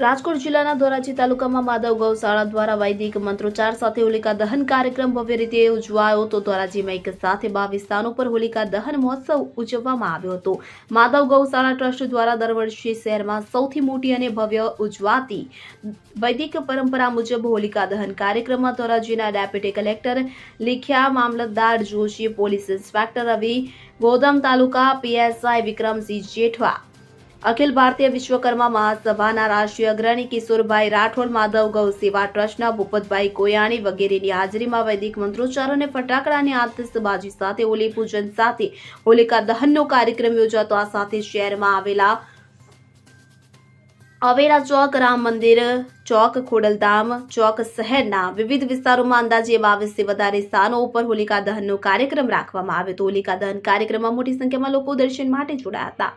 રાજકોટ જિલ્લાના ધોરાજી તાલુકામાં માધવ ગૌશાળા દ્વારા વૈદિક મંત્રોચ્ચાર સાથે હોલિકા દહન કાર્યક્રમ ભવ્ય રીતે ઉજવાયો તો ધોરાજીમાં એક સાથે બાવીસ સ્થાનો પર હોલિકા દહન મહોત્સવ ઉજવવામાં આવ્યો હતો. માધવ ગૌશાળા ટ્રસ્ટ દ્વારા દર વર્ષે શહેરમાં સૌથી મોટી અને ભવ્ય ઉજવાતી વૈદિક પરંપરા મુજબ હોલિકા દહન કાર્યક્રમમાં ધોરાજીના ડેપ્યુટી કલેક્ટર લીખ્યા મામલતદાર Joshi, police inspector Ravi Godham taluka PSI Vikramsinh Jethwa Akhil Bharatiya Vishwakarma મહાસભાના રાષ્ટ્રીય અગ્રણી કિશોરભાઈ રાઠોડ, માધવ ગૌ, સેવા ટ્રસ્ટના ભૂપતભાઈ કોયાણી વગેરેની હાજરીમાં વૈદિક મંત્રોચ્ચાર અને ફટાકડાની આતશબાજી સાથે હોલી પૂજન સાથે હોલિકા દહનનો કાર્યક્રમ યોજાતો. આ સાથે શહેરમાં આવેલા અવેરા ચોક, રામ મંદિર ચોક, ખોડલધામ ચોક શહેરના વિવિધ વિસ્તારોમાં અંદાજે બાવીસથી વધારે સ્થાનો ઉપર હોલિકા દહનનો કાર્યક્રમ રાખવામાં આવ્યો હતો. હોલિકા દહન કાર્યક્રમમાં મોટી સંખ્યામાં લોકો દર્શન માટે જોડાયા હતા.